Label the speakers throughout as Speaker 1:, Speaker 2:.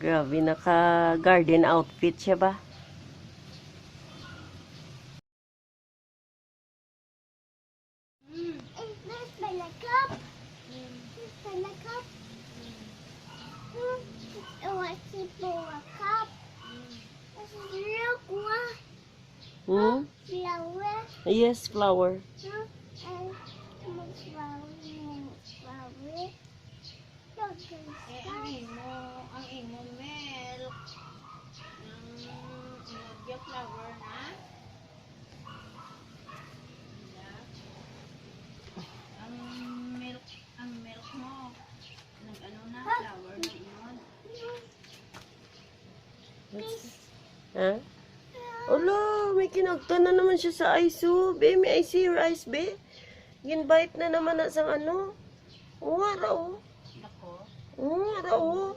Speaker 1: Grabe, naka-garden outfit siya ba? Hmm?
Speaker 2: flower.
Speaker 1: Yes, flower.
Speaker 2: And more flower. Flower
Speaker 3: Eh, ang imo, ang imo milk ng inodya flower na. Wala. Ang milk, ang milk mo, nag-ano na, flower na inod.
Speaker 1: Ha? Olo, may kinagta na naman siya sa oh. Be, may ice your ice, be. Ginbite na naman na sa ano. Oo, ara, oh.
Speaker 3: Nako,
Speaker 1: Oo, ara, oh.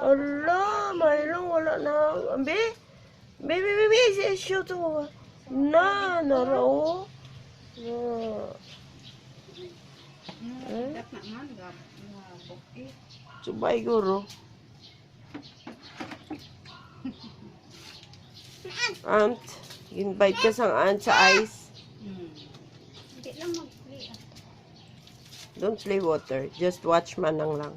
Speaker 1: Ala, mayroong wala na. Be, be, be, be, be, say, shoot, oh. Na, nara, oh. Na.
Speaker 3: Hmm, gab, nga, buki.
Speaker 1: Subay, guro. Aunt, invite ka sang aunt sa ice.
Speaker 3: Hindi lang mag-play.
Speaker 1: Don't play water. Just watch manang lang.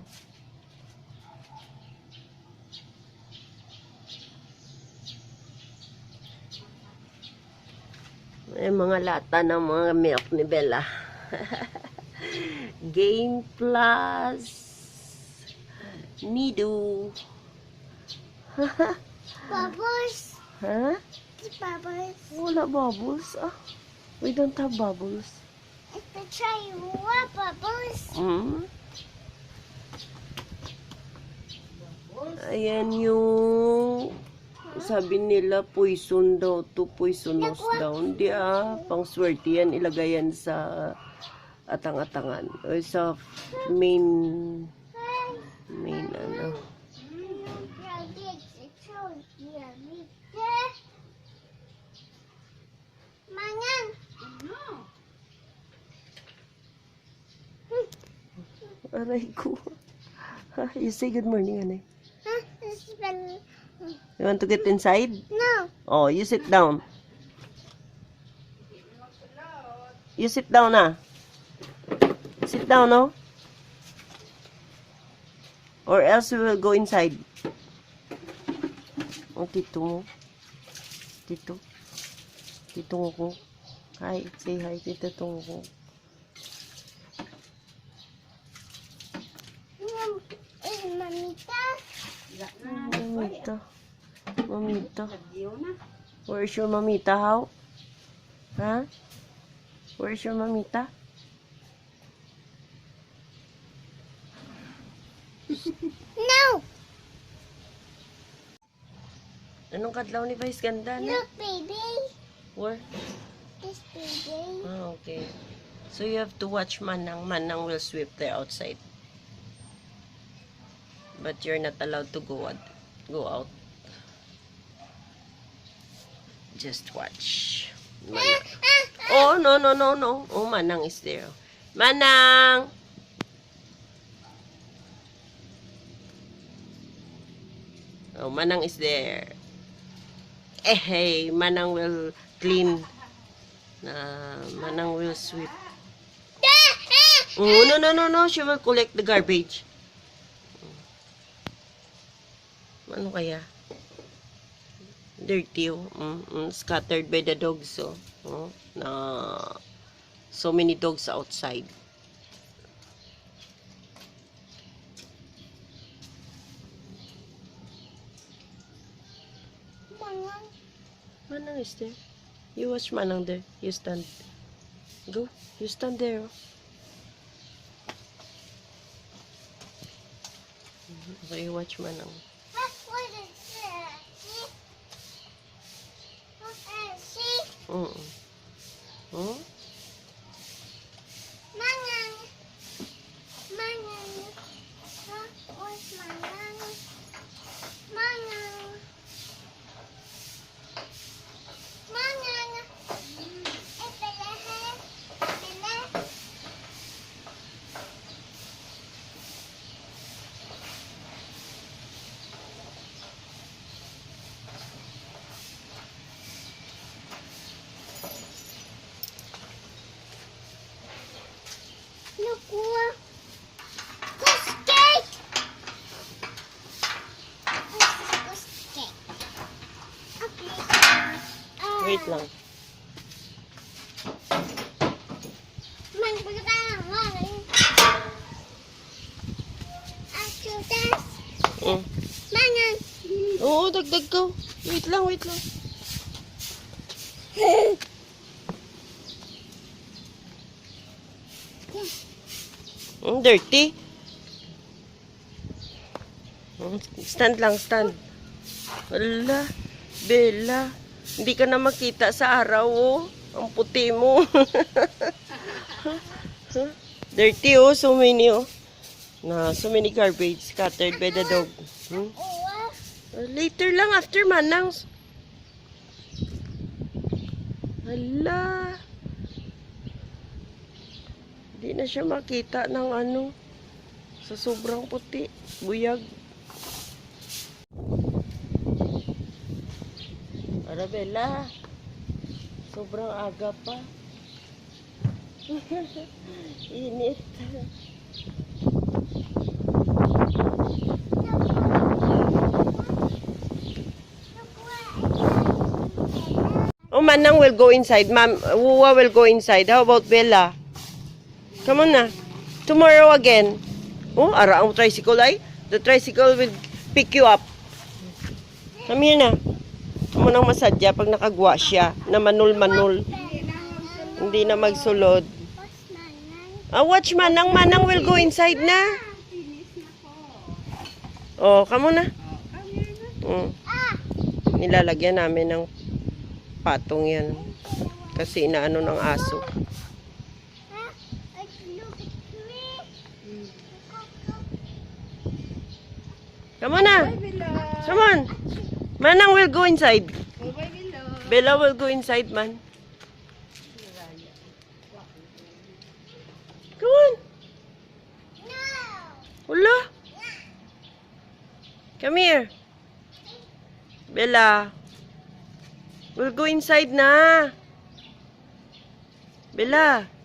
Speaker 1: May mga lata ng mga milk ni Bella. Game Plus. Nido.
Speaker 2: Bubbles.
Speaker 1: Ha?
Speaker 2: It's bubbles.
Speaker 1: Wala bubbles. Ah, we don't have bubbles.
Speaker 2: It's the try what bubbles.
Speaker 1: Mm. Ayan yung sabi nila poison daw to poisonous daw. Hindi ah, pang swerte yan. Ilagay yan sa atang-atangan. O sa main main ano.
Speaker 3: Ano?
Speaker 1: Aray ko. you say good morning, anay.
Speaker 2: Huh? This is been-
Speaker 1: You want to get inside?
Speaker 2: No.
Speaker 1: Oh, you sit down. You sit down na. Sit down, no? Or else we will go inside. Oh, tito mo. Tito. Tito ko. Hi, say hi, tito tong ko.
Speaker 2: Mom, eh, mamita.
Speaker 3: Wala na.
Speaker 1: Mamita. Mamita. Where's your mamita, how? Huh? Where's your mamita?
Speaker 2: No.
Speaker 1: Anong kadlaw ni Vice ganda na?
Speaker 2: Look, baby.
Speaker 1: Where?
Speaker 2: This baby.
Speaker 1: Ah, okay. So you have to watch Manang. Manang will sweep there outside. But you're not allowed to go out. Go out. Just watch. Manang. Oh, no, no, no, no. Oh, Manang is there. Manang! Oh, Manang is there. Eh, hey, Manang will clean. Na Manang will sweep. Oh, no, no, no, no. She will collect the garbage. Ano kaya? Dirty, oh. Mm, mm, scattered by the dogs, oh. oh. Na so many dogs outside. Manang is there. You watch Manang there. You stand. Go. You stand there. So you watch Manang.
Speaker 2: Ah, What is that? See? Okay, see?
Speaker 1: Mm. Hmm?
Speaker 2: Mangang. Mangang. Huh? Where's mangang? Mangang. Mangang. Eh, pala, ha? Pala.
Speaker 1: Wait lang. Mm. Oo, dagdag ko. Wait lang, wait lang. Mm, dirty. Mm, Stand lang, stand. Wala. Bella. Hindi ka na makita sa araw, oh. Ang puti mo. Dirty, oh. So many, oh. Na, so many garbage scattered by the dog. Hmm? Uh, later lang, after manang. Hala. Hindi na siya makita ng ano. Sa sobrang puti. Buyag. Arabella. Sobrang aga pa. Init. Oh, Manang will go inside. Ma'am, Wuwa will go inside. How about Bella? Come on na. Tomorrow again. Oh, ara ang tricycle ay. The tricycle will pick you up. Come here na. Amo nang masadya pag nakagwa siya na manul-manul. Hindi na magsulod. Ah, watch Manang. Manang will go inside na. Oh, kamo na. Mm. Nilalagyan namin ng patong yan. Kasi inaano ng aso. Come on na. Come on. Manang will go inside. Bella will go inside, man. Come on.
Speaker 2: No!
Speaker 1: Wala. Come here. Bella. We'll go inside na. Bella.